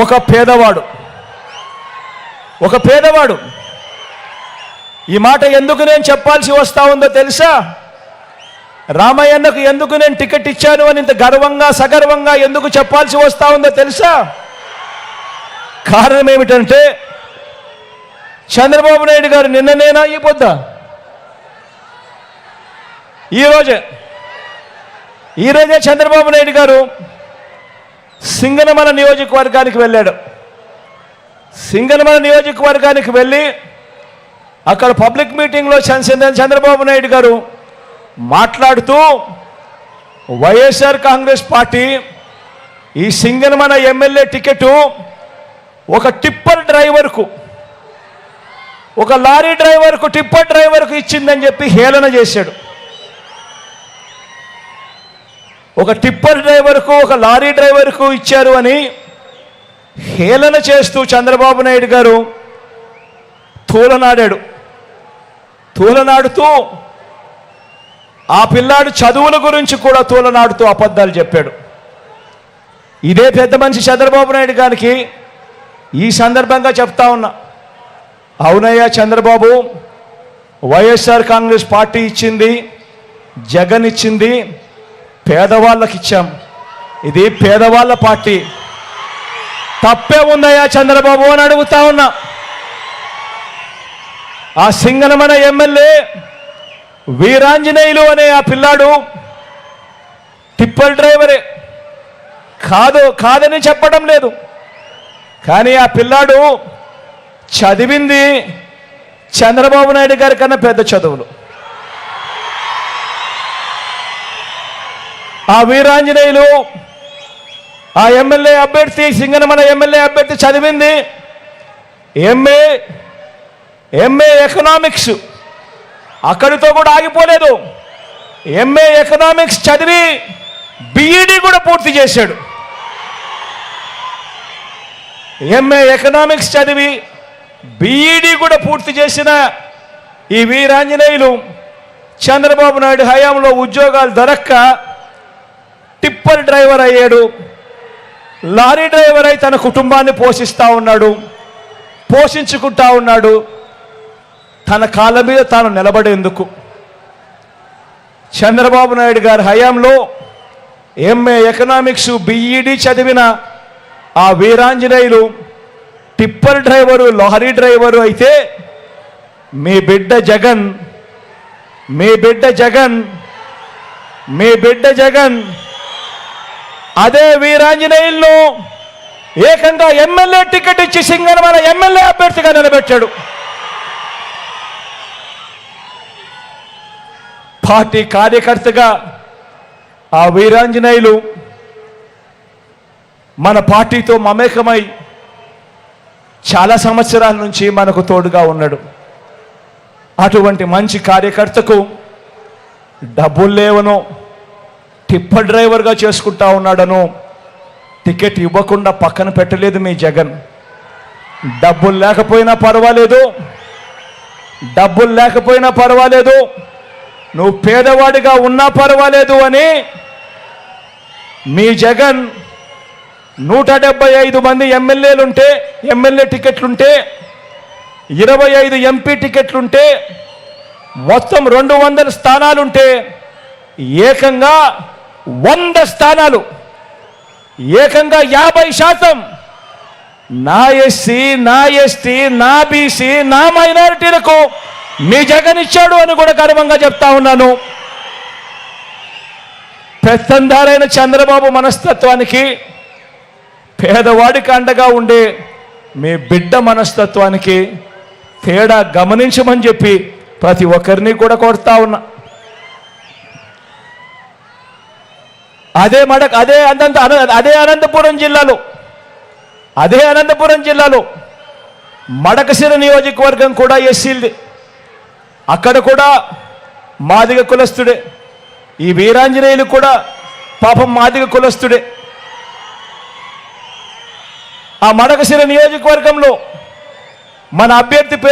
ఒక పేదవాడు. ఒక పేదవాడు. ఈ మాట ఎందుకు నేను చెప్పాల్సి వస్తా ఉందో తెలుసా? రామయ్యన్నకు ఎందుకు నేను టికెట్ ఇచ్చాను అని ఇంత గర్వంగా సగర్వంగా ఎందుకు చెప్పాల్సి వస్తా ఉందో తెలుసా? కారణం ఏమిటంటే చంద్రబాబు నాయుడు గారు నిన్ననేనా ఈ పొద్ద? ఈరోజే ఈరోజే చంద్రబాబు నాయుడు గారు సింగనమల నియోజకవర్గానికి వెళ్ళాడు. సింగనమల నియోజకవర్గానికి వెళ్ళి అక్కడ పబ్లిక్ మీటింగ్లో చంద్ర చంద్రబాబు నాయుడు గారు మాట్లాడుతూ వైఎస్ఆర్ కాంగ్రెస్ పార్టీ ఈ సింగనమల ఎమ్మెల్యే టికెట్ ఒక టిప్పర్ డ్రైవర్కు ఒక లారీ డ్రైవర్కు టిప్పర్ డ్రైవర్కు ఇచ్చిందని చెప్పి హేళన చేశాడు. ఒక టిప్పర్ డ్రైవర్కు ఒక లారీ డ్రైవర్కు ఇచ్చారు అని హేళన చేస్తూ చంద్రబాబు నాయుడు గారు తూలనాడాడు. తూలనాడుతూ ఆ పిల్లాడు చదువుల గురించి కూడా తూలనాడుతూ అబద్ధాలు చెప్పాడు. ఇదే పెద్ద మనిషి చంద్రబాబు నాయుడు గారికి ఈ సందర్భంగా చెప్తా ఉన్నా. అవునయ్యా చంద్రబాబు వైఎస్ఆర్ కాంగ్రెస్ పార్టీ ఇచ్చింది జగన్ ఇచ్చింది పేదవాళ్ళకి ఇచ్చాం ఇది పేదవాళ్ళ పార్టీ. తప్పే ఉందయ్యా చంద్రబాబు అని అడుగుతా ఉన్నా. ఆ సింగనమన ఎమ్మెల్యే వీరాంజనేయులు అనే ఆ పిల్లాడు టిప్పర్ డ్రైవరే. కాదు కాదని చెప్పడం లేదు. కానీ ఆ పిల్లాడు చదివింది చంద్రబాబు నాయుడు గారి కన్నా పెద్ద చదువులు. ఆ వీరాంజనేయులు ఆ ఎమ్మెల్యే అభ్యర్థి సింగనమల ఎమ్మెల్యే అభ్యర్థి చదివింది. ఎంఏ ఎంఏ ఎకనామిక్స్ అక్కడితో కూడా ఆగిపోలేదు. ఎంఏ ఎకనామిక్స్ చదివి బీఈడి కూడా పూర్తి చేశాడు. ఎంఏ ఎకనామిక్స్ చదివి బీఈడి కూడా పూర్తి చేసిన ఈ వీరాంజనేయులు చంద్రబాబు నాయుడు హయాంలో ఉద్యోగాలు దొరక్క టిప్పర్ డ్రైవర్ అయ్యాడు. లారీ డ్రైవర్ అయి తన కుటుంబాన్ని పోషిస్తూ ఉన్నాడు. పోషించుకుంటా ఉన్నాడు. తన కాళ్ళ మీద తాను నిలబడేందుకు. చంద్రబాబు నాయుడు గారి హయాంలో ఎంఏ ఎకనామిక్స్ బిఈడి చదివిన ఆ Veeranjaneyulu tipper driver lorry driver అయితే మీ బిడ్డ జగన్ మీ బిడ్డ జగన్ మీ బిడ్డ జగన్ అదే వీరాంజనేయులను ఏకంగా ఎమ్మెల్యే టికెట్ ఇచ్చి సింగనమల ఎమ్మెల్యే అభ్యర్థిగా నిలబెట్టాడు. పార్టీ కార్యకర్తగా ఆ వీరాంజనేయులు మన పార్టీతో మమేకమై చాలా సంవత్సరాల నుంచి మనకు తోడుగా ఉన్నాడు. అటువంటి మంచి కార్యకర్తకు డబ్బులు లేవనో టిప్పర్ డ్రైవర్గా చేసుకుంటా ఉన్నాడను. టికెట్ ఇవ్వకుండా పక్కన పెట్టలేదు మీ జగన్. డబ్బులు లేకపోయినా పర్వాలేదు. డబ్బులు లేకపోయినా పర్వాలేదు. నువ్వు పేదవాడిగా ఉన్నా పర్వాలేదు అని మీ జగన్ నూట డెబ్బై ఐదు మంది ఎమ్మెల్యేలుంటే ఎమ్మెల్యే టికెట్లుంటే ఇరవై ఐదు ఎంపీ టికెట్లుంటే మొత్తం రెండు వందల స్థానాలుంటే ఏకంగా వంద స్థానాలు. ఏకంగా యాభై శాతం. నా ఎస్సీ నా ఎస్టీ నా బీసీ నా మైనారిటీలకు మీ జగన్ ఇచ్చాడు అని కూడా గర్వంగా చెప్తా ఉన్నాను. పెత్తందారైన చంద్రబాబు మనస్తత్వానికి పేదవాడికి అండగా ఉండే మీ బిడ్డ మనస్తత్వానికి తేడా గమనించమని చెప్పి ప్రతి ఒక్కరిని కూడా కొడతా ఉన్నా. అదే మడక అదే అనంత అన- అదే అనంతపురం జిల్లాలో అదే అనంతపురం జిల్లాలో మడకశిర నియోజకవర్గం కూడా ఎస్సీలది. అక్కడ కూడా మాదిగ కులస్తుడే. ఈ వీరాంజనేయులు కూడా పాపం మాదిగ కులస్తుడే. ఆ మడకశిర నియోజకవర్గంలో మన అభ్యర్థి పేరు